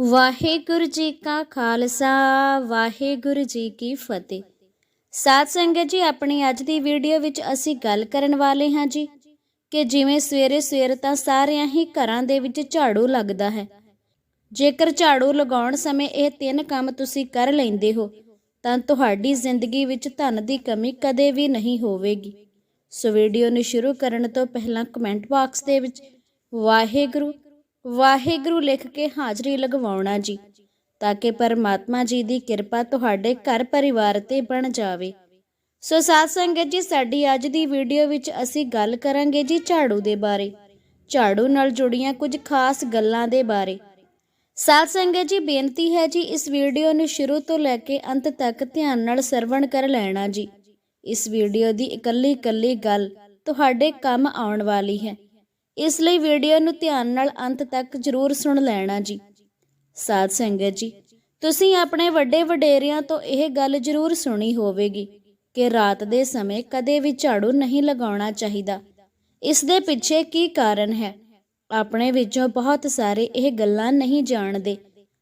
ਵਾਹਿਗੁਰੂ ਜੀ ਕਾ ਖਾਲਸਾ, ਵਾਹਿਗੁਰੂ ਜੀ ਕੀ ਫਤਿਹ। ਸਾਧ ਸੰਗਤ ਜੀ, ਆਪਣੀ ਅੱਜ ਦੀ ਵੀਡੀਓ ਵਿੱਚ ਅਸੀਂ ਗੱਲ ਕਰਨ ਵਾਲੇ ਹਾਂ ਜੀ ਕਿ ਜਿਵੇਂ ਸਵੇਰੇ ਸਵੇਰ ਤਾਂ ਸਾਰਿਆਂ ਹੀ ਘਰਾਂ ਦੇ ਵਿੱਚ ਝਾੜੂ ਲੱਗਦਾ ਹੈ। ਜੇਕਰ ਝਾੜੂ ਲਗਾਉਣ ਸਮੇਂ ਇਹ ਤਿੰਨ ਕੰਮ ਤੁਸੀਂ ਕਰ ਲੈਂਦੇ ਹੋ, ਤਾਂ ਤੁਹਾਡੀ ਜ਼ਿੰਦਗੀ ਵਿੱਚ ਧਨ ਦੀ ਕਮੀ ਕਦੇ ਵੀ ਨਹੀਂ ਹੋਵੇਗੀ। ਸੋ ਵੀਡੀਓ ਨੂੰ ਸ਼ੁਰੂ ਕਰਨ ਤੋਂ ਪਹਿਲਾਂ ਕਮੈਂਟ ਬਾਕਸ ਦੇ ਵਿੱਚ ਵਾਹਿਗੁਰੂ ਵਾਹਿਗੁਰੂ ਲਿਖ ਕੇ ਹਾਜ਼ਰੀ ਲਗਵਾਉਣਾ ਜੀ, ਤਾਂ ਕਿ ਪਰਮਾਤਮਾ ਜੀ ਦੀ ਕਿਰਪਾ ਤੁਹਾਡੇ ਘਰ ਪਰਿਵਾਰ ਤੇ ਬਣ ਜਾਵੇ। ਸੋ ਸਾਧ ਸੰਗਤ ਜੀ, ਸਾਡੀ ਅੱਜ ਦੀ ਵੀਡੀਓ ਵਿੱਚ ਅਸੀਂ ਗੱਲ ਕਰਾਂਗੇ ਜੀ ਝਾੜੂ ਦੇ ਬਾਰੇ। ਝਾੜੂ ਨਾਲ ਜੁੜੀਆਂ ਕੁਝ ਖਾਸ ਗੱਲਾਂ ਦੇ ਬਾਰੇ। ਸਾਧ ਸੰਗਤ ਜੀ, ਬੇਨਤੀ ਹੈ ਜੀ, ਇਸ ਵੀਡੀਓ ਨੂੰ ਸ਼ੁਰੂ ਤੋਂ ਲੈ ਕੇ ਅੰਤ ਤੱਕ ਧਿਆਨ ਨਾਲ ਸਰਵਣ ਕਰ ਲੈਣਾ ਜੀ। ਇਸ ਵੀਡੀਓ ਦੀ ਇਕੱਲੀ ਇਕੱਲੀ ਗੱਲ ਤੁਹਾਡੇ ਕੰਮ ਆਉਣ ਵਾਲੀ ਹੈ। ਇਸ ਲਈ ਵੀਡੀਓ ਨੂੰ ਧਿਆਨ ਨਾਲ ਅੰਤ ਤੱਕ ਜ਼ਰੂਰ ਸੁਣ ਲੈਣਾ ਜੀ। ਸਾਧ ਸੰਗਤ ਜੀ, ਤੁਸੀਂ ਆਪਣੇ ਵੱਡੇ ਵਡੇਰਿਆਂ ਤੋਂ ਇਹ ਗੱਲ ਜ਼ਰੂਰ ਸੁਣੀ ਹੋਵੇਗੀ ਕਿ ਰਾਤ ਦੇ ਸਮੇਂ ਕਦੇ ਵੀ ਝਾੜੂ ਨਹੀਂ ਲਗਾਉਣਾ ਚਾਹੀਦਾ। ਇਸ ਦੇ ਪਿੱਛੇ ਕੀ ਕਾਰਨ ਹੈ? ਆਪਣੇ ਵਿੱਚੋਂ ਬਹੁਤ ਸਾਰੇ ਇਹ ਗੱਲਾਂ ਨਹੀਂ ਜਾਣਦੇ।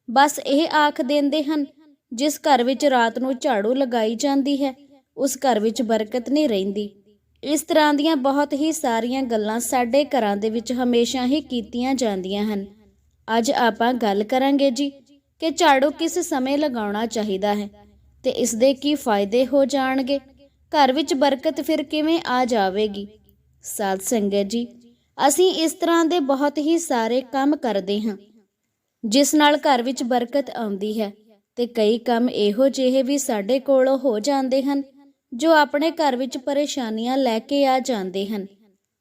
ਬਸ ਇਹ ਆਖ ਦਿੰਦੇ ਹਨ, ਜਿਸ ਘਰ ਵਿੱਚ ਰਾਤ ਨੂੰ ਝਾੜੂ ਲਗਾਈ ਜਾਂਦੀ ਹੈ, ਉਸ ਘਰ ਵਿੱਚ ਬਰਕਤ ਨਹੀਂ ਰਹਿੰਦੀ। ਇਸ ਤਰ੍ਹਾਂ ਦੀਆਂ ਬਹੁਤ ਹੀ ਸਾਰੀਆਂ ਗੱਲਾਂ ਸਾਡੇ ਘਰਾਂ ਦੇ ਵਿੱਚ ਹਮੇਸ਼ਾ ਹੀ ਕੀਤੀਆਂ ਜਾਂਦੀਆਂ ਹਨ। ਅੱਜ ਆਪਾਂ ਗੱਲ ਕਰਾਂਗੇ ਜੀ ਕਿ ਝਾੜੂ ਕਿਸ ਸਮੇਂ ਲਗਾਉਣਾ ਚਾਹੀਦਾ ਹੈ ਤੇ ਇਸ ਦੇ ਕੀ ਫਾਇਦੇ ਹੋ ਜਾਣਗੇ। ਘਰ ਵਿੱਚ ਬਰਕਤ ਫਿਰ ਕਿਵੇਂ ਆ ਜਾਵੇਗੀ? ਸਾਧ ਸੰਗਤ ਜੀ, ਅਸੀਂ ਇਸ ਤਰ੍ਹਾਂ ਦੇ ਬਹੁਤ ਹੀ ਸਾਰੇ ਕੰਮ ਕਰਦੇ ਹਾਂ, ਜਿਸ ਨਾਲ ਘਰ ਵਿੱਚ ਬਰਕਤ ਆਉਂਦੀ ਹੈ ਤੇ ਕਈ ਕੰਮ ਇਹੋ ਜਿਹੇ ਵੀ ਸਾਡੇ ਕੋਲੋਂ ਹੋ ਜਾਂਦੇ ਹਨ ਜੋ ਆਪਣੇ ਘਰ ਵਿੱਚ ਪਰੇਸ਼ਾਨੀਆਂ ਲੈ ਕੇ ਆ ਜਾਂਦੇ ਹਨ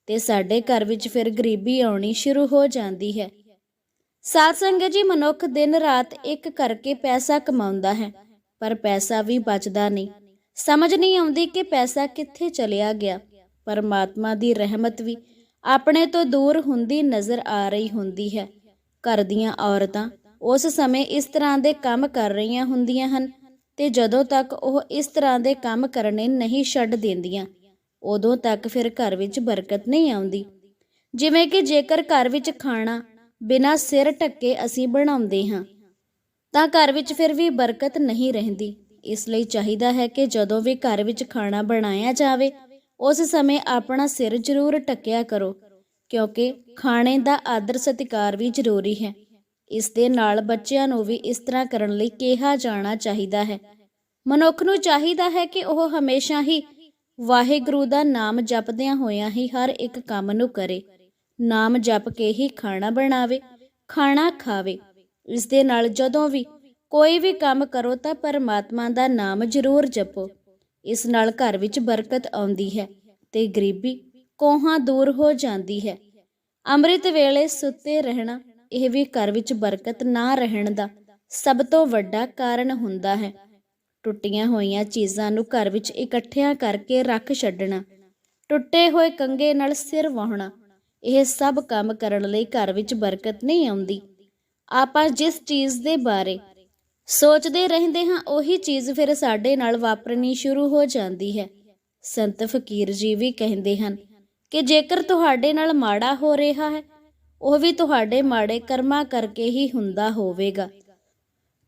ਤੇ ਸਾਡੇ ਘਰ ਵਿੱਚ ਫਿਰ ਗਰੀਬੀ ਆਉਣੀ ਸ਼ੁਰੂ ਹੋ ਜਾਂਦੀ ਹੈ। ਸਾਧ ਸੰਗਤ ਜੀ ਮਨੁੱਖ ਦਿਨ ਰਾਤ ਇੱਕ ਕਰਕੇ ਪੈਸਾ ਕਮਾਉਂਦਾ ਹੈ, ਪਰ ਪੈਸਾ ਵੀ ਬਚਦਾ ਨਹੀਂ। ਸਮਝ ਨਹੀਂ ਆਉਂਦੀ ਕਿ ਪੈਸਾ ਕਿੱਥੇ ਚਲਿਆ ਗਿਆ, ਪਰਮਾਤਮਾ ਦੀ ਰਹਿਮਤ ਵੀ ਆਪਣੇ ਤੋਂ ਦੂਰ ਹੁੰਦੀ ਨਜ਼ਰ ਆ ਰਹੀ ਹੁੰਦੀ ਹੈ। ਘਰ ਦੀਆਂ ਔਰਤਾਂ ਉਸ ਸਮੇਂ ਇਸ ਤਰ੍ਹਾਂ ਦੇ ਕੰਮ ਕਰ ਰਹੀਆਂ ਹੁੰਦੀਆਂ ਹਨ ਤੇ ਜਦੋਂ ਤੱਕ ਉਹ ਇਸ ਤਰ੍ਹਾਂ ਦੇ ਕੰਮ ਕਰਨੇ ਨਹੀਂ ਛੱਡ ਦਿੰਦੀਆਂ, ਉਦੋਂ ਤੱਕ ਫਿਰ ਘਰ ਵਿੱਚ ਬਰਕਤ ਨਹੀਂ ਆਉਂਦੀ। ਜਿਵੇਂ ਕਿ ਜੇਕਰ ਘਰ ਵਿੱਚ ਖਾਣਾ ਬਿਨਾਂ ਸਿਰ ਢੱਕੇ ਅਸੀਂ ਬਣਾਉਂਦੇ ਹਾਂ, ਤਾਂ ਘਰ ਵਿੱਚ ਫਿਰ ਵੀ ਬਰਕਤ ਨਹੀਂ ਰਹਿੰਦੀ। ਇਸ ਲਈ ਚਾਹੀਦਾ ਹੈ ਕਿ ਜਦੋਂ ਵੀ ਘਰ ਵਿੱਚ ਖਾਣਾ ਬਣਾਇਆ ਜਾਵੇ, ਉਸ ਸਮੇਂ ਆਪਣਾ ਸਿਰ ਜ਼ਰੂਰ ਢੱਕਿਆ ਕਰੋ, ਕਿਉਂਕਿ ਖਾਣੇ ਦਾ ਆਦਰ ਸਤਿਕਾਰ ਵੀ ਜ਼ਰੂਰੀ ਹੈ। ਇਸ ਦੇ ਨਾਲ ਬੱਚਿਆਂ ਨੂੰ ਵੀ ਇਸ ਤਰ੍ਹਾਂ ਕਰਨ ਲਈ ਕਿਹਾ ਜਾਣਾ ਚਾਹੀਦਾ ਹੈ। ਮਨੁੱਖ ਨੂੰ ਚਾਹੀਦਾ ਹੈ ਕਿ ਉਹ ਹਮੇਸ਼ਾ ਹੀ ਵਾਹਿਗੁਰੂ ਦਾ ਨਾਮ ਜਪਦਿਆਂ ਹੋਇਆਂ ਹੀ ਹਰ ਇੱਕ ਕੰਮ ਨੂੰ ਕਰੇ। ਨਾਮ ਜਪ ਕੇ ਹੀ ਖਾਣਾ ਬਣਾਵੇ, ਖਾਣਾ ਖਾਵੇ। ਇਸ ਦੇ ਨਾਲ ਜਦੋਂ ਵੀ ਕੋਈ ਵੀ ਕੰਮ ਕਰੋ ਤਾਂ ਪਰਮਾਤਮਾ ਦਾ ਨਾਮ ਜ਼ਰੂਰ ਜਪੋ। ਇਸ ਨਾਲ ਘਰ ਵਿੱਚ ਬਰਕਤ ਆਉਂਦੀ ਹੈ ਤੇ ਗਰੀਬੀ ਕੋਹਾਂ ਦੂਰ ਹੋ ਜਾਂਦੀ ਹੈ। ਅੰਮ੍ਰਿਤ ਵੇਲੇ ਸੁੱਤੇ ਰਹਿਣਾ ਇਹ ਵੀ ਘਰ ਵਿੱਚ ਬਰਕਤ ਨਾ ਰਹਿਣ ਦਾ ਸਭ ਤੋਂ ਵੱਡਾ ਕਾਰਨ ਹੁੰਦਾ ਹੈ। ਟੁੱਟੀਆਂ ਹੋਈਆਂ ਚੀਜ਼ਾਂ ਨੂੰ ਘਰ ਵਿੱਚ ਇਕੱਠਿਆਂ ਕਰਕੇ ਰੱਖ ਛੱਡਣਾ, ਟੁੱਟੇ ਹੋਏ ਕੰਗੇ ਨਾਲ ਸਿਰ ਵਾਹਣਾ, ਇਹ ਸਭ ਕੰਮ ਕਰਨ ਲਈ ਘਰ ਵਿੱਚ ਬਰਕਤ ਨਹੀਂ ਆਉਂਦੀ। ਆਪਾਂ ਜਿਸ ਚੀਜ਼ ਦੇ ਬਾਰੇ ਸੋਚਦੇ ਰਹਿੰਦੇ ਹਾਂ, ਉਹੀ ਚੀਜ਼ ਫਿਰ ਸਾਡੇ ਨਾਲ ਵਾਪਰਨੀ ਸ਼ੁਰੂ ਹੋ ਜਾਂਦੀ ਹੈ। ਸੰਤ ਫਕੀਰ ਜੀ ਵੀ ਕਹਿੰਦੇ ਹਨ ਕਿ ਜੇਕਰ ਤੁਹਾਡੇ ਨਾਲ ਮਾੜਾ ਹੋ ਰਿਹਾ ਹੈ ਉਹ ਵੀ ਤੁਹਾਡੇ ਮਾੜੇ ਕਰਮਾਂ ਕਰਕੇ ਹੀ ਹੁੰਦਾ ਹੋਵੇਗਾ।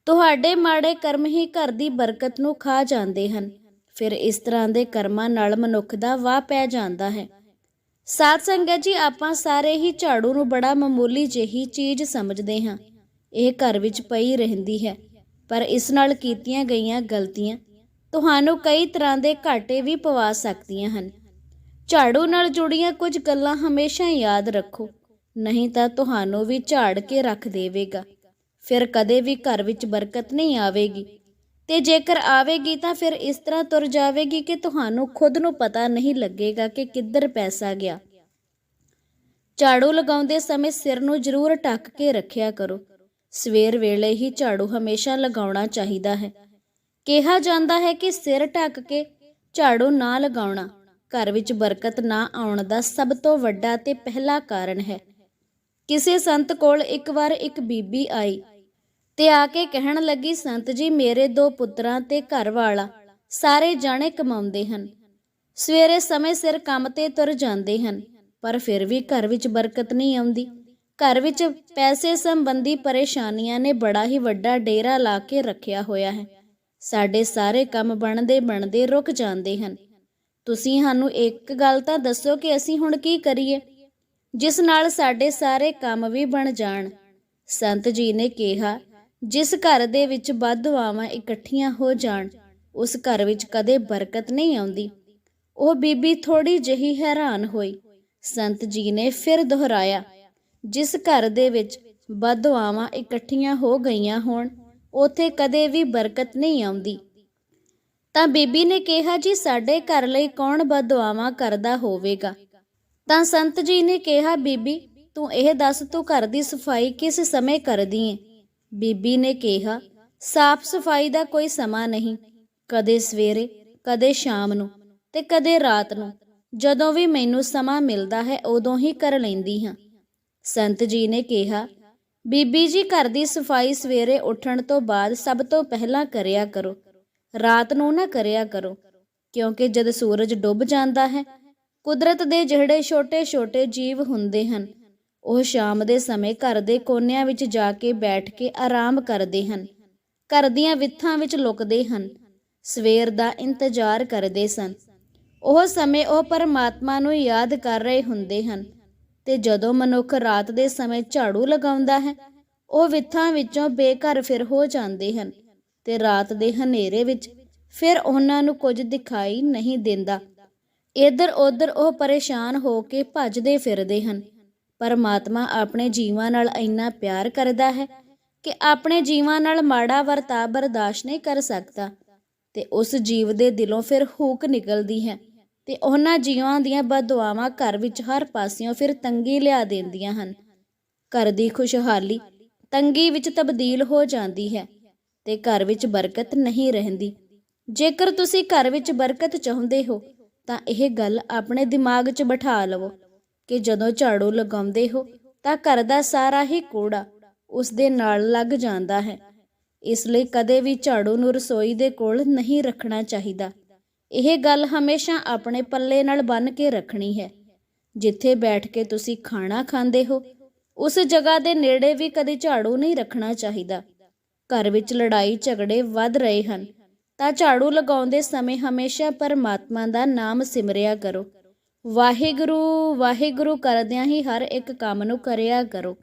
ਤੁਹਾਡੇ ਮਾੜੇ ਕਰਮ ਹੀ ਘਰ ਦੀ ਬਰਕਤ ਨੂੰ ਖਾ ਜਾਂਦੇ ਹਨ। ਫਿਰ ਇਸ ਤਰ੍ਹਾਂ ਦੇ ਕਰਮਾਂ ਨਾਲ ਮਨੁੱਖ ਦਾ ਵਾਹ ਪੈ ਜਾਂਦਾ ਹੈ। ਸਾਧ ਸੰਗਤ ਜੀ, ਆਪਾਂ ਸਾਰੇ ਹੀ ਝਾੜੂ ਨੂੰ ਬੜਾ ਮਾਮੂਲੀ ਜਿਹੀ ਚੀਜ਼ ਸਮਝਦੇ ਹਾਂ। ਇਹ ਘਰ ਵਿੱਚ ਪਈ ਰਹਿੰਦੀ ਹੈ, ਪਰ ਇਸ ਨਾਲ ਕੀਤੀਆਂ ਗਈਆਂ ਗਲਤੀਆਂ ਤੁਹਾਨੂੰ ਕਈ ਤਰ੍ਹਾਂ ਦੇ ਘਾਟੇ ਵੀ ਪਵਾ ਸਕਦੀਆਂ ਹਨ। ਝਾੜੂ ਨਾਲ ਜੁੜੀਆਂ ਕੁਝ ਗੱਲਾਂ ਹਮੇਸ਼ਾ ਯਾਦ ਰੱਖੋ। ਨਹੀਂ ਤਾਂ ਤੁਹਾਨੂੰ ਵੀ ਝਾੜ ਕੇ ਰੱਖ ਦੇਵੇਗਾ। ਫਿਰ ਕਦੇ ਵੀ ਘਰ ਵਿੱਚ ਬਰਕਤ ਨਹੀਂ ਆਵੇਗੀ। ਤੇ ਜੇਕਰ ਆਵੇਗੀ ਤਾਂ ਫਿਰ ਇਸ ਤਰ੍ਹਾਂ ਤੁਰ ਜਾਵੇਗੀ ਕਿ ਤੁਹਾਨੂੰ ਖੁਦ ਨੂੰ ਪਤਾ ਨਹੀਂ ਲੱਗੇਗਾ ਕਿ ਕਿੱਧਰ ਪੈਸਾ ਗਿਆ। ਝਾੜੂ ਲਗਾਉਂਦੇ ਸਮੇਂ ਸਿਰ ਨੂੰ ਜ਼ਰੂਰ ਢੱਕ ਕੇ ਰੱਖਿਆ ਕਰੋ। ਸਵੇਰ ਵੇਲੇ ਹੀ ਝਾੜੂ ਹਮੇਸ਼ਾ ਲਗਾਉਣਾ ਚਾਹੀਦਾ ਹੈ। ਕਿਹਾ ਜਾਂਦਾ ਹੈ ਕਿ ਸਿਰ ਢੱਕ ਕੇ ਝਾੜੂ ਨਾ ਲਗਾਉਣਾ ਘਰ ਵਿੱਚ ਬਰਕਤ ਨਾ ਆਉਣ ਦਾ ਸਭ ਤੋਂ ਵੱਡਾ ਤੇ ਪਹਿਲਾ ਕਾਰਨ ਹੈ। ਕਿਸੇ ਸੰਤ ਕੋਲ ਇੱਕ ਵਾਰ ਇੱਕ ਬੀਬੀ ਆਈ ਤੇ ਆ ਕੇ ਕਹਿਣ ਲੱਗੀ, ਸੰਤ ਜੀ, ਮੇਰੇ ਦੋ ਪੁੱਤਰਾਂ ਤੇ ਘਰ ਵਾਲਾ, ਸਾਰੇ ਜਾਣੇ ਕਮਾਉਂਦੇ ਹਨ। ਸਵੇਰੇ ਸਮੇਂ ਸਿਰ ਕੰਮ ਤੇ ਤੁਰ ਜਾਂਦੇ ਹਨ, ਪਰ ਫਿਰ ਵੀ ਘਰ ਵਿੱਚ ਬਰਕਤ ਨਹੀਂ ਆਉਂਦੀ। ਘਰ ਵਿੱਚ ਪੈਸੇ ਸੰਬੰਧੀ ਪਰੇਸ਼ਾਨੀਆਂ ਨੇ ਬੜਾ ਹੀ ਵੱਡਾ ਡੇਰਾ ਲਾ ਕੇ ਰੱਖਿਆ ਹੋਇਆ ਹੈ। ਸਾਡੇ ਸਾਰੇ ਕੰਮ ਬਣਦੇ ਬਣਦੇ ਰੁਕ ਜਾਂਦੇ ਹਨ। ਤੁਸੀਂ ਸਾਨੂੰ ਇੱਕ ਗੱਲ ਤਾਂ ਦੱਸੋ ਕਿ ਅਸੀਂ ਹੁਣ ਕੀ ਕਰੀਏ? ਜਿਸ ਨਾਲ ਸਾਡੇ ਸਾਰੇ ਕੰਮ ਵੀ ਬਣ ਜਾਣ। ਸੰਤ ਜੀ ਨੇ ਕਿਹਾ, ਜਿਸ ਘਰ ਦੇ ਵਿੱਚ ਵਾਧੂਆਵਾਂ ਇਕੱਠੀਆਂ ਹੋ ਜਾਣ, ਉਸ ਘਰ ਵਿੱਚ ਕਦੇ ਬਰਕਤ ਨਹੀਂ ਆਉਂਦੀ। ਉਹ ਬੀਬੀ ਥੋੜੀ ਜਿਹੀ ਹੈਰਾਨ ਹੋਈ। ਸੰਤ ਜੀ ਨੇ ਫਿਰ ਦੁਹਰਾਇਆ, ਜਿਸ ਘਰ ਦੇ ਵਿੱਚ ਵਾਧੂਆਵਾਂ ਇਕੱਠੀਆਂ ਹੋ ਗਈਆਂ ਹੋਣ, ਉਥੇ ਕਦੇ ਵੀ ਬਰਕਤ ਨਹੀਂ ਆਉਂਦੀ। ਤਾਂ ਬੀਬੀ ਨੇ ਕਿਹਾ ਜੀ, ਸਾਡੇ ਘਰ ਲਈ ਕੌਣ ਬਦਦੁਆਵਾਂ ਕਰਦਾ ਹੋਵੇਗਾ? ਤਾਂ ਸੰਤ ਜੀ ਨੇ ਕਿਹਾ, ਬੀਬੀ, ਤੂੰ ਇਹ ਦੱਸ, ਤੂੰ ਘਰ ਦੀ ਸਫ਼ਾਈ ਕਿਸ ਸਮੇਂ ਕਰਦੀ ਏ? ਬੀਬੀ ਨੇ ਕਿਹਾ, ਸਾਫ਼ ਸਫ਼ਾਈ ਦਾ ਕੋਈ ਸਮਾਂ ਨਹੀਂ, ਕਦੇ ਸਵੇਰੇ, ਕਦੇ ਸ਼ਾਮ ਨੂੰ ਤੇ ਕਦੇ ਰਾਤ ਨੂੰ। ਜਦੋਂ ਵੀ ਮੈਨੂੰ ਸਮਾਂ ਮਿਲਦਾ ਹੈ, ਉਦੋਂ ਹੀ ਕਰ ਲੈਂਦੀ ਹਾਂ। ਸੰਤ ਜੀ ਨੇ ਕਿਹਾ, ਬੀਬੀ ਜੀ, ਘਰ ਦੀ ਸਫ਼ਾਈ ਸਵੇਰੇ ਉੱਠਣ ਤੋਂ ਬਾਅਦ ਸਭ ਤੋਂ ਪਹਿਲਾਂ ਕਰਿਆ ਕਰੋ। ਰਾਤ ਨੂੰ ਨਾ ਕਰਿਆ ਕਰੋ, ਕਿਉਂਕਿ ਜਦ ਸੂਰਜ ਡੁੱਬ ਜਾਂਦਾ ਹੈ ਕੁਦਰਤ ਦੇ ਜਿਹੜੇ ਛੋਟੇ-ਛੋਟੇ ਜੀਵ ਹੁੰਦੇ ਹਨ, ਉਹ ਸ਼ਾਮ ਦੇ ਸਮੇਂ ਘਰ ਦੇ ਕੋਨਿਆਂ ਵਿੱਚ ਜਾ ਕੇ ਬੈਠ ਕੇ ਆਰਾਮ ਕਰਦੇ ਹਨ। ਘਰ ਦੀਆਂ ਵਿੱਥਾਂ ਵਿੱਚ ਲੁਕਦੇ ਹਨ। ਸਵੇਰ ਦਾ ਇੰਤਜ਼ਾਰ ਕਰਦੇ ਸਨ। ਉਹ ਸਮੇਂ ਉਹ ਪਰਮਾਤਮਾ ਨੂੰ ਯਾਦ ਕਰ ਰਹੇ ਹੁੰਦੇ ਹਨ ਤੇ ਜਦੋਂ ਮਨੁੱਖ ਰਾਤ ਦੇ ਸਮੇਂ ਝਾੜੂ ਲਗਾਉਂਦਾ ਹੈ, ਉਹ ਵਿੱਥਾਂ ਵਿੱਚੋਂ ਬੇਘਰ ਫਿਰ ਹੋ ਜਾਂਦੇ ਹਨ ਤੇ ਰਾਤ ਦੇ ਹਨੇਰੇ ਵਿੱਚ ਫਿਰ ਉਹਨਾਂ ਨੂੰ ਕੁਝ ਦਿਖਾਈ ਨਹੀਂ ਦਿੰਦਾ। ਇੱਧਰ ਉੱਧਰ ਉਹ ਪਰੇਸ਼ਾਨ ਹੋ ਕੇ ਭੱਜਦੇ ਫਿਰਦੇ ਹਨ। ਪਰਮਾਤਮਾ ਆਪਣੇ ਜੀਵਾਂ ਨਾਲ ਇੰਨਾ ਪਿਆਰ ਕਰਦਾ ਹੈ ਕਿ ਆਪਣੇ ਜੀਵਾਂ ਨਾਲ ਮਾੜਾ ਵਰਤਾਅ ਬਰਦਾਸ਼ਤ ਨਹੀਂ ਕਰ ਸਕਦਾ ਤੇ ਉਸ ਜੀਵ ਦੇ ਦਿਲੋਂ ਫਿਰ ਹੂਕ ਨਿਕਲਦੀ ਹੈ ਤੇ ਉਹਨਾਂ ਜੀਵਾਂ ਦੀਆਂ ਬਦਦੁਆਵਾਂ ਘਰ ਵਿੱਚ ਹਰ ਪਾਸਿਓਂ ਫਿਰ ਤੰਗੀ ਲਿਆ ਦਿੰਦੀਆਂ ਹਨ। ਘਰ ਦੀ ਖੁਸ਼ਹਾਲੀ ਤੰਗੀ ਵਿੱਚ ਤਬਦੀਲ ਹੋ ਜਾਂਦੀ ਹੈ ਤੇ ਘਰ ਵਿੱਚ ਬਰਕਤ ਨਹੀਂ ਰਹਿੰਦੀ। ਜੇਕਰ ਤੁਸੀਂ ਘਰ ਵਿੱਚ ਬਰਕਤ ਚਾਹੁੰਦੇ ਹੋ ਤਾਂ ਇਹ ਗੱਲ ਆਪਣੇ ਦਿਮਾਗ 'ਚ ਬਿਠਾ ਲਵੋ ਕਿ ਜਦੋਂ ਝਾੜੂ ਲਗਾਉਂਦੇ ਹੋ ਤਾਂ ਘਰ ਦਾ ਸਾਰਾ ਹੀ ਕੂੜਾ ਉਸ ਦੇ ਨਾਲ ਲੱਗ ਜਾਂਦਾ ਹੈ। ਇਸ ਲਈ ਕਦੇ ਵੀ ਝਾੜੂ ਨੂੰ ਰਸੋਈ ਦੇ ਕੋਲ ਨਹੀਂ ਰੱਖਣਾ ਚਾਹੀਦਾ। ਇਹ ਗੱਲ ਹਮੇਸ਼ਾ ਆਪਣੇ ਪੱਲੇ ਨਾਲ ਬੰਨ ਕੇ ਰੱਖਣੀ ਹੈ। ਜਿੱਥੇ ਬੈਠ ਕੇ ਤੁਸੀਂ ਖਾਣਾ ਖਾਂਦੇ ਹੋ, ਉਸ ਜਗ੍ਹਾ ਦੇ ਨੇੜੇ ਵੀ ਕਦੇ ਝਾੜੂ ਨਹੀਂ ਰੱਖਣਾ ਚਾਹੀਦਾ। ਘਰ ਵਿੱਚ ਲੜਾਈ ਝਗੜੇ ਵੱਧ ਰਹੇ ਹਨ। ਤਾਂ ਝਾੜੂ ਲਗਾਉਂਦੇ ਸਮੇਂ ਹਮੇਸ਼ਾ ਪਰਮਾਤਮਾ ਦਾ ਨਾਮ ਸਿਮਰਿਆ ਕਰੋ। ਵਾਹਿਗੁਰੂ ਵਾਹਿਗੁਰੂ ਕਰਦਿਆਂ ਹੀ ਹਰ ਇੱਕ ਕੰਮ ਨੂੰ ਕਰਿਆ ਕਰੋ।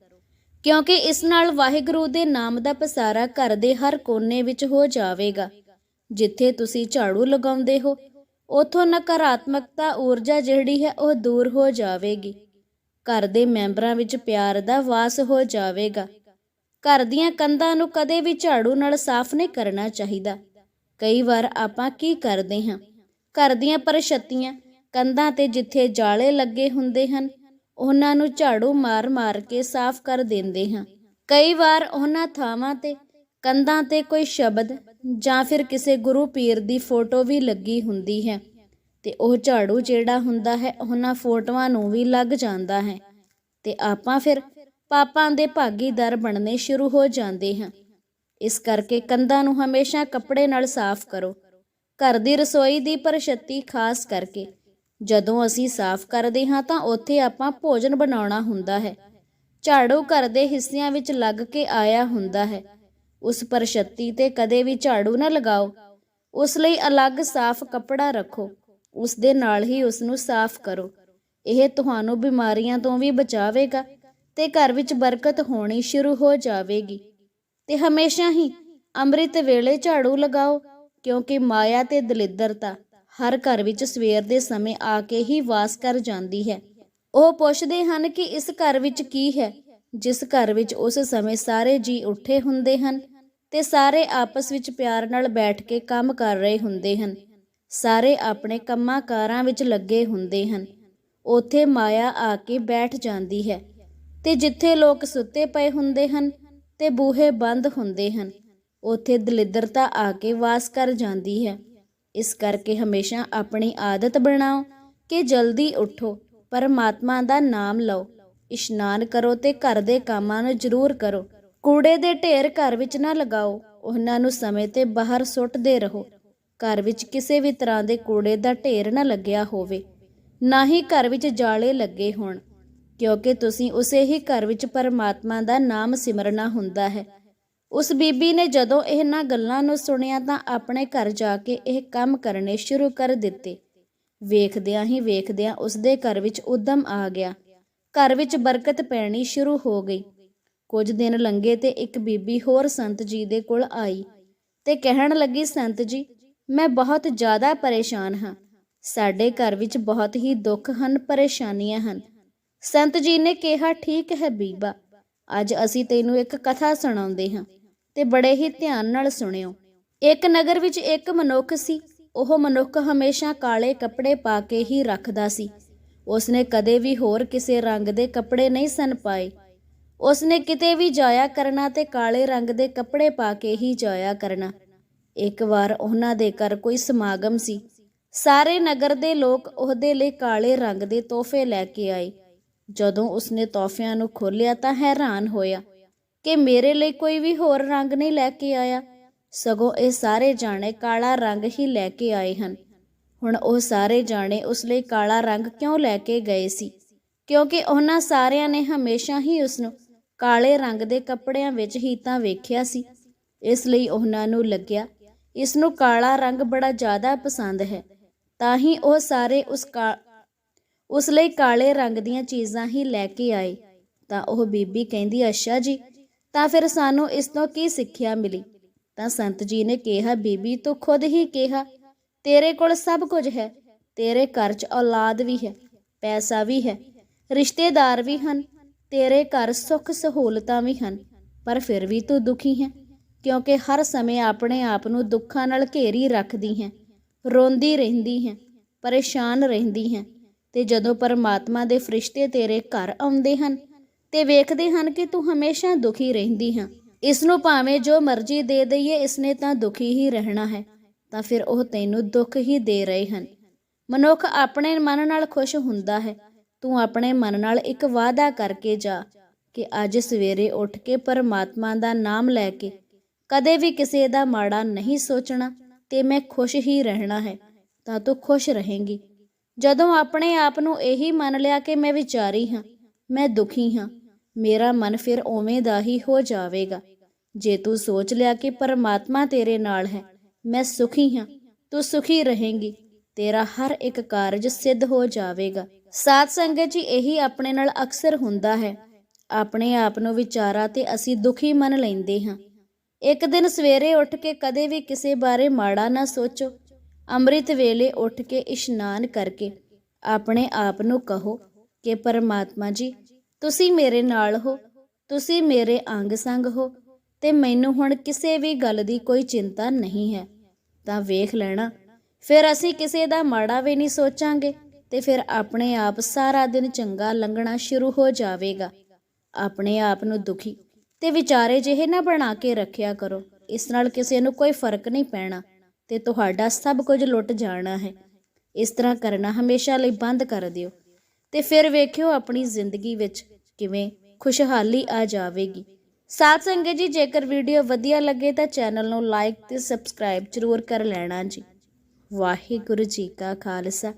ਕਿਉਂਕਿ ਇਸ ਨਾਲ ਵਾਹਿਗੁਰੂ ਦੇ ਨਾਮ ਦਾ ਪਸਾਰਾ ਘਰ ਦੇ ਹਰ ਕੋਨੇ ਵਿੱਚ ਹੋ ਜਾਵੇਗਾ। ਜਿੱਥੇ ਤੁਸੀਂ ਝਾੜੂ ਲਗਾਉਂਦੇ ਹੋ, ਉਥੋਂ ਨਕਾਰਾਤਮਕਤਾ, ਊਰਜਾ ਜਿਹੜੀ ਹੈ ਉਹ ਦੂਰ ਹੋ ਜਾਵੇਗੀ। ਘਰ ਦੇ ਮੈਂਬਰਾਂ ਵਿੱਚ ਪਿਆਰ ਦਾ ਵਾਸ ਹੋ ਜਾਵੇਗਾ। ਘਰ ਦੀਆਂ ਕੰਧਾਂ ਨੂੰ ਕਦੇ ਵੀ ਝਾੜੂ ਨਾਲ ਸਾਫ਼ ਨਹੀਂ ਕਰਨਾ ਚਾਹੀਦਾ। ਕਈ ਵਾਰ ਆਪਾਂ ਕੀ ਕਰਦੇ ਹਾਂ? ਘਰ ਦੀਆਂ ਪਰਛੱਤੀਆਂ ਕੰਧਾਂ ਤੇ ਜਿੱਥੇ ਜਾਲੇ ਲੱਗੇ ਹੁੰਦੇ ਹਨ, ਉਹਨਾਂ ਨੂੰ ਝਾੜੂ ਮਾਰ-ਮਾਰ ਕੇ ਸਾਫ਼ ਕਰ ਦਿੰਦੇ ਹਾਂ। ਕਈ ਵਾਰ ਉਹਨਾਂ ਥਾਵਾਂ ਤੇ, ਕੰਧਾਂ ਤੇ ਕੋਈ ਸ਼ਬਦ ਜਾਂ ਫਿਰ ਕਿਸੇ ਗੁਰੂ ਪੀਰ ਦੀ ਫੋਟੋ ਵੀ ਲੱਗੀ ਹੁੰਦੀ ਹੈ ਤੇ ਉਹ ਝਾੜੂ ਜਿਹੜਾ ਹੁੰਦਾ ਹੈ, ਉਹਨਾਂ ਫੋਟੋਆਂ ਨੂੰ ਵੀ ਲੱਗ ਜਾਂਦਾ ਹੈ ਤੇ ਆਪਾਂ ਫਿਰ ਪਾਪਾਂ ਦੇ ਭਾਗੀਦਾਰ ਬਣਨੇ ਸ਼ੁਰੂ ਹੋ ਜਾਂਦੇ ਹਾਂ। ਇਸ ਕਰਕੇ ਕੰਧਾਂ ਨੂੰ ਹਮੇਸ਼ਾ ਕੱਪੜੇ ਨਾਲ ਸਾਫ਼ ਕਰੋ। ਘਰ ਦੀ ਰਸੋਈ ਦੀ ਪਰਛੱਤੀ ਖਾਸ ਕਰਕੇ। ਜਦੋਂ ਅਸੀਂ ਸਾਫ਼ ਕਰਦੇ ਹਾਂ ਤਾਂ ਉੱਥੇ ਆਪਾਂ ਭੋਜਨ ਬਣਾਉਣਾ ਹੁੰਦਾ ਹੈ। ਝਾੜੂ ਘਰ ਦੇ ਹਿੱਸਿਆਂ ਵਿੱਚ ਲੱਗ ਕੇ ਆਇਆ ਹੁੰਦਾ ਹੈ। ਉਸ ਪਰਛੱਤੀ ਤੇ ਕਦੇ ਵੀ ਝਾੜੂ ਨਾ ਲਗਾਓ। ਉਸ ਲਈ ਅਲੱਗ ਸਾਫ਼ ਕੱਪੜਾ ਰੱਖੋ। ਉਸ ਦੇ ਨਾਲ ਹੀ ਉਸ ਨੂੰ ਸਾਫ਼ ਕਰੋ। ਇਹ ਤੁਹਾਨੂੰ ਬਿਮਾਰੀਆਂ ਤੋਂ ਵੀ ਬਚਾਵੇਗਾ ਤੇ ਘਰ ਵਿੱਚ ਬਰਕਤ ਹੋਣੀ ਸ਼ੁਰੂ ਹੋ ਜਾਵੇਗੀ। ਤੇ ਹਮੇਸ਼ਾ ਹੀ ਅੰਮ੍ਰਿਤ ਵੇਲੇ ਝਾੜੂ ਲਗਾਓ, ਕਿਉਂਕਿ ਮਾਇਆ ਤੇ ਦਲਿੱਦਰਤਾ ਹਰ ਘਰ ਵਿੱਚ ਸਵੇਰ ਦੇ ਸਮੇਂ ਆ ਕੇ ਹੀ ਵਾਸ ਕਰ ਜਾਂਦੀ ਹੈ। ਉਹ ਪੁੱਛਦੇ ਹਨ ਕਿ ਇਸ ਘਰ ਵਿੱਚ ਕੀ ਹੈ? ਜਿਸ ਘਰ ਵਿੱਚ ਉਸ ਸਮੇਂ ਸਾਰੇ ਜੀ ਉੱਠੇ ਹੁੰਦੇ ਹਨ ਤੇ ਸਾਰੇ ਆਪਸ ਵਿੱਚ ਪਿਆਰ ਨਾਲ ਬੈਠ ਕੇ ਕੰਮ ਕਰ ਰਹੇ ਹੁੰਦੇ ਹਨ। ਸਾਰੇ ਆਪਣੇ ਕੰਮਾਂ ਕਾਰਾਂ ਵਿੱਚ ਲੱਗੇ ਹੁੰਦੇ ਹਨ। ਉਥੇ ਮਾਇਆ ਆ ਕੇ ਬੈਠ ਜਾਂਦੀ ਹੈ ਤੇ ਜਿੱਥੇ ਲੋਕ ਸੁੱਤੇ ਪਏ ਹੁੰਦੇ ਹਨ ਤੇ ਬੂਹੇ ਬੰਦ ਹੁੰਦੇ ਹਨ। ਉੱਥੇ ਦਲਿੱਦਰਤਾ ਆ ਕੇ ਵਾਸ ਕਰ ਜਾਂਦੀ ਹੈ। ਇਸ ਕਰਕੇ ਹਮੇਸ਼ਾ ਆਪਣੀ ਆਦਤ ਬਣਾਓ ਕਿ ਜਲਦੀ ਉੱਠੋ, ਪਰਮਾਤਮਾ ਦਾ ਨਾਮ ਲਓ। ਇਸ਼ਨਾਨ ਕਰੋ ਤੇ ਘਰ ਦੇ ਕੰਮਾਂ ਨੂੰ ਜ਼ਰੂਰ ਕਰੋ। ਕੂੜੇ ਦੇ ਢੇਰ ਘਰ ਵਿੱਚ ਨਾ ਲਗਾਓ। ਉਹਨਾਂ ਨੂੰ ਸਮੇਂ ਤੇ ਬਾਹਰ ਸੁੱਟਦੇ ਰਹੋ। ਘਰ ਵਿੱਚ ਕਿਸੇ ਵੀ ਤਰ੍ਹਾਂ ਦੇ ਕੂੜੇ ਦਾ ਢੇਰ ਨਾ ਲੱਗਿਆ ਹੋਵੇ। ਨਾ ਹੀ ਘਰ ਵਿੱਚ ਜਾਲੇ ਲੱਗੇ ਹੋਣ। ਕਿਉਂਕਿ ਤੁਸੀਂ ਉਸੇ ਹੀ ਘਰ ਵਿੱਚ ਪਰਮਾਤਮਾ ਦਾ ਨਾਮ ਸਿਮਰਨਾ ਹੁੰਦਾ ਹੈ। ਉਸ ਬੀਬੀ ਨੇ ਜਦੋਂ ਇਹਨਾਂ ਗੱਲਾਂ ਨੂੰ ਸੁਣਿਆ ਤਾਂ ਆਪਣੇ ਘਰ ਜਾ ਕੇ ਇਹ ਕੰਮ ਕਰਨੇ ਸ਼ੁਰੂ ਕਰ ਦਿੱਤੇ। ਵੇਖਦਿਆਂ ਹੀ ਵੇਖਦਿਆਂ ਉਸਦੇ ਘਰ ਵਿੱਚ ਉਦਮ ਆ ਗਿਆ। ਘਰ ਵਿੱਚ ਬਰਕਤ ਪੈਣੀ ਸ਼ੁਰੂ ਹੋ ਗਈ। ਕੁਝ ਦਿਨ ਲੰਘੇ ਤੇ ਇੱਕ ਬੀਬੀ ਹੋਰ ਸੰਤ ਜੀ ਦੇ ਕੋਲ ਆਈ ਤੇ ਕਹਿਣ ਲੱਗੀ, ਸੰਤ ਜੀ, ਮੈਂ ਬਹੁਤ ਜ਼ਿਆਦਾ ਪਰੇਸ਼ਾਨ ਹਾਂ। ਸਾਡੇ ਘਰ ਵਿੱਚ ਬਹੁਤ ਹੀ ਦੁੱਖ ਹਨ, ਪਰੇਸ਼ਾਨੀਆਂ ਹਨ। ਸੰਤ ਜੀ ਨੇ ਕਿਹਾ, ਠੀਕ ਹੈ ਬੀਬਾ, ਅੱਜ ਅਸੀਂ ਤੈਨੂੰ ਇੱਕ ਕਥਾ ਸੁਣਾਉਂਦੇ ਹਾਂ ਤੇ ਬੜੇ ਹੀ ਧਿਆਨ ਨਾਲ ਸੁਣਿਓ। ਇੱਕ ਨਗਰ ਵਿੱਚ ਇੱਕ ਮਨੁੱਖ ਸੀ, ਉਹ ਮਨੁੱਖ ਹਮੇਸ਼ਾ ਕਾਲੇ ਕੱਪੜੇ ਪਾ ਕੇ ਹੀ ਰੱਖਦਾ ਸੀ। ਉਸਨੇ ਕਦੇ ਵੀ ਹੋਰ ਕਿਸੇ ਰੰਗ ਦੇ ਕੱਪੜੇ ਨਹੀਂ ਸਨ ਪਾਏ। ਉਸਨੇ ਕਿਤੇ ਵੀ ਜਾਇਆ ਕਰਨਾ ਤੇ ਕਾਲੇ ਰੰਗ ਦੇ ਕੱਪੜੇ ਪਾ ਕੇ ਹੀ ਜਾਇਆ ਕਰਨਾ। ਇੱਕ ਵਾਰ ਉਹਨਾਂ ਦੇ ਘਰ ਕੋਈ ਸਮਾਗਮ ਸੀ। ਸਾਰੇ ਨਗਰ ਦੇ ਲੋਕ ਉਹਦੇ ਲਈ ਕਾਲੇ ਰੰਗ ਦੇ ਤੋਹਫੇ ਲੈ ਕੇ ਆਏ। ਜਦੋਂ ਉਸਨੇ ਤੋਹਫਿਆਂ ਨੂੰ ਖੋਲ੍ਹਿਆ ਤਾਂ ਹੈਰਾਨ ਹੋਇਆ ਕਿ ਮੇਰੇ ਲਈ ਕੋਈ ਵੀ ਹੋਰ ਰੰਗ ਨਹੀਂ ਲੈ ਕੇ ਆਇਆ। ਸਗੋਂ ਇਹ ਸਾਰੇ ਜਾਣੇ ਕਾਲਾ ਰੰਗ ਹੀ ਲੈ ਕੇ ਆਏ ਹਨ। ਹੁਣ ਉਹ ਸਾਰੇ ਜਾਣੇ ਉਸ ਲਈ ਕਾਲਾ ਰੰਗ ਕਿਉਂ ਲੈ ਕੇ ਗਏ ਸੀ? ਕਿਉਂਕਿ ਉਹਨਾਂ ਸਾਰਿਆਂ ਨੇ ਹਮੇਸ਼ਾ ਹੀ ਉਸ ਨੂੰ ਕਾਲੇ ਰੰਗ ਦੇ ਕੱਪੜਿਆਂ ਵਿੱਚ ਹੀ ਤਾਂ ਵੇਖਿਆ ਸੀ। ਇਸ ਲਈ ਉਹਨਾਂ ਨੂੰ ਲੱਗਿਆ ਇਸ ਨੂੰ ਕਾਲਾ ਰੰਗ ਬੜਾ ਜ਼ਿਆਦਾ ਪਸੰਦ ਹੈ। ਤਾਂ ਹੀ ਉਹ ਸਾਰੇ ਉਸ ਕਾ ਉਸ ਲਈ ਕਾਲੇ ਰੰਗ ਦੀਆਂ ਚੀਜ਼ਾਂ ਹੀ ਲੈ ਕੇ ਆਏ। ਤਾਂ ਉਹ ਬੀਬੀ ਕਹਿੰਦੀ, ਅੱਛਾ ਜੀ, ਤਾਂ ਫਿਰ ਸਾਨੂੰ ਇਸ ਤੋਂ ਕੀ ਸਿੱਖਿਆ ਮਿਲੀ? ਤਾਂ ਸੰਤ ਜੀ ਨੇ ਕਿਹਾ, ਬੀਬੀ, ਤੂੰ ਖੁਦ ਹੀ ਕਿਹਾ, ਤੇਰੇ ਕੋਲ ਸਭ ਕੁਝ ਹੈ, ਤੇਰੇ ਘਰ 'ਚ ਔਲਾਦ ਵੀ ਹੈ, ਪੈਸਾ ਵੀ ਹੈ, ਰਿਸ਼ਤੇਦਾਰ ਵੀ ਹਨ, ਤੇਰੇ ਘਰ ਸੁੱਖ ਸਹੂਲਤਾਂ ਵੀ ਹਨ, ਪਰ ਫਿਰ ਵੀ ਤੂੰ ਦੁਖੀ ਹੈ, ਕਿਉਂਕਿ ਹਰ ਸਮੇਂ ਆਪਣੇ ਆਪ ਨੂੰ ਦੁੱਖਾਂ ਨਾਲ ਘੇਰੀ ਰੱਖਦੀ ਹੈ, ਰੋਂਦੀ ਰਹਿੰਦੀ ਹੈ, ਪਰੇਸ਼ਾਨ ਰਹਿੰਦੀ ਹੈ ਤੇ ਜਦੋਂ ਪਰਮਾਤਮਾ ਦੇ ਫਰਿਸ਼ਤੇ ਤੇਰੇ ਘਰ ਆਉਂਦੇ ਹਨ, ਤੇ ਵੇਖਦੇ ਹਨ ਕਿ ਤੂੰ ਹਮੇਸ਼ਾ ਦੁਖੀ ਰਹਿੰਦੀ ਹੈ। ਇਸ ਨੂੰ ਭਾਵੇਂ ਜੋ ਮਰਜ਼ੀ ਦੇ ਦਈਏ, ਇਸਨੇ ਤਾਂ ਦੁਖੀ ਹੀ ਰਹਿਣਾ ਹੈ, ਤਾਂ ਫਿਰ ਉਹ ਤੈਨੂੰ ਦੁੱਖ ਹੀ ਦੇ ਰਹੇ ਹਨ। ਮਨੁੱਖ ਆਪਣੇ ਮਨ ਨਾਲ ਖੁਸ਼ ਹੁੰਦਾ ਹੈ। ਤੂੰ ਆਪਣੇ ਮਨ ਨਾਲ ਇੱਕ ਵਾਅਦਾ ਕਰਕੇ ਜਾ ਕਿ ਅੱਜ ਸਵੇਰੇ ਉੱਠ ਕੇ ਪਰਮਾਤਮਾ ਦਾ ਨਾਮ ਲੈ ਕੇ ਕਦੇ ਵੀ ਕਿਸੇ ਦਾ ਮਾੜਾ ਨਹੀਂ ਸੋਚਣਾ, ਤੇ ਮੈਂ ਖੁਸ਼ ਹੀ ਰਹਿਣਾ ਹੈ, ਤਾਂ ਤੂੰ ਖੁਸ਼ ਰਹੇਂਗੀ। ਜਦੋਂ ਆਪਣੇ ਆਪ ਨੂੰ ਇਹੀ ਮੰਨ ਲਿਆ ਕਿ ਮੈਂ ਵਿਚਾਰੀ ਹਾਂ, ਮੈਂ ਦੁਖੀ ਹਾਂ, ਮੇਰਾ ਮਨ ਫਿਰ ਉਵੇਂ ਦਾ ਹੀ ਹੋ ਜਾਵੇਗਾ। ਜੇ ਤੂੰ ਸੋਚ ਲਿਆ ਕਿ ਪਰਮਾਤਮਾ ਤੇਰੇ ਨਾਲ ਹੈ, ਮੈਂ ਸੁਖੀ ਹਾਂ, ਤੂੰ ਸੁਖੀ ਰਹੇਂਗੀ, ਤੇਰਾ ਹਰ ਇੱਕ ਕਾਰਜ ਸਿੱਧ ਹੋ ਜਾਵੇਗਾ। ਸਾਧ ਸੰਗਤ ਜੀ ਇਹੀ ਆਪਣੇ ਨਾਲ ਅਕਸਰ ਹੁੰਦਾ ਹੈ। ਆਪਣੇ ਆਪ ਨੂੰ ਵਿਚਾਰਾ ਤੇ ਅਸੀਂ ਦੁਖੀ ਮੰਨ ਲੈਂਦੇ ਹਾਂ। ਇੱਕ ਦਿਨ ਸਵੇਰੇ ਉੱਠ ਕੇ ਕਦੇ ਵੀ ਕਿਸੇ ਬਾਰੇ ਮਾੜਾ ਨਾ ਸੋਚੋ। ਅੰਮ੍ਰਿਤ ਵੇਲੇ ਉੱਠ ਕੇ ਇਸ਼ਨਾਨ ਕਰਕੇ ਆਪਣੇ ਆਪ ਨੂੰ ਕਹੋ ਕਿ ਪਰਮਾਤਮਾ ਜੀ, ਤੁਸੀਂ ਮੇਰੇ ਨਾਲ ਹੋ, ਤੁਸੀਂ ਮੇਰੇ ਅੰਗ ਸੰਗ ਹੋ ਤੇ ਮੈਨੂੰ ਹੁਣ ਕਿਸੇ ਵੀ ਗੱਲ ਦੀ ਕੋਈ ਚਿੰਤਾ ਨਹੀਂ ਹੈ। ਤਾਂ ਵੇਖ ਲੈਣਾ, ਫਿਰ ਅਸੀਂ ਕਿਸੇ ਦਾ ਮਾੜਾ ਵੀ ਨਹੀਂ ਸੋਚਾਂਗੇ ਤੇ ਫਿਰ ਆਪਣੇ ਆਪ ਸਾਰਾ ਦਿਨ ਚੰਗਾ ਲੰਘਣਾ ਸ਼ੁਰੂ ਹੋ ਜਾਵੇਗਾ। ਆਪਣੇ ਆਪ ਨੂੰ ਦੁਖੀ ਤੇ ਵਿਚਾਰੇ ਜਿਹੇ ਨਾ ਬਣਾ ਕੇ ਰੱਖਿਆ ਕਰੋ, ਇਸ ਨਾਲ ਕਿਸੇ ਨੂੰ ਕੋਈ ਫ਼ਰਕ ਨਹੀਂ ਪੈਣਾ। ਤੇ ਤੁਹਾਡਾ ਸਭ ਕੁਝ ਲੁੱਟ ਜਾਣਾ ਹੈ। ਇਸ ਤਰ੍ਹਾਂ ਕਰਨਾ ਹਮੇਸ਼ਾ ਲਈ ਬੰਦ ਕਰ ਦਿਓ ਤੇ ਫਿਰ ਵੇਖਿਓ ਆਪਣੀ ਜ਼ਿੰਦਗੀ ਵਿੱਚ ਕਿਵੇਂ ਖੁਸ਼ਹਾਲੀ ਆ ਜਾਵੇਗੀ। ਸਾਧ ਸੰਗਤ ਜੀ, ਜੇਕਰ ਵੀਡੀਓ ਵਧੀਆ ਲੱਗੇ ਤਾਂ ਚੈਨਲ ਨੂੰ ਲਾਈਕ ਤੇ ਸਬਸਕ੍ਰਾਈਬ ਜ਼ਰੂਰ ਕਰ ਲੈਣਾ ਜੀ। ਵਾਹਿਗੁਰੂ ਜੀ ਕਾ ਖਾਲਸਾ,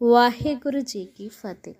ਵਾਹਿਗੁਰੂ ਜੀ ਕੀ ਫਤਿਹ।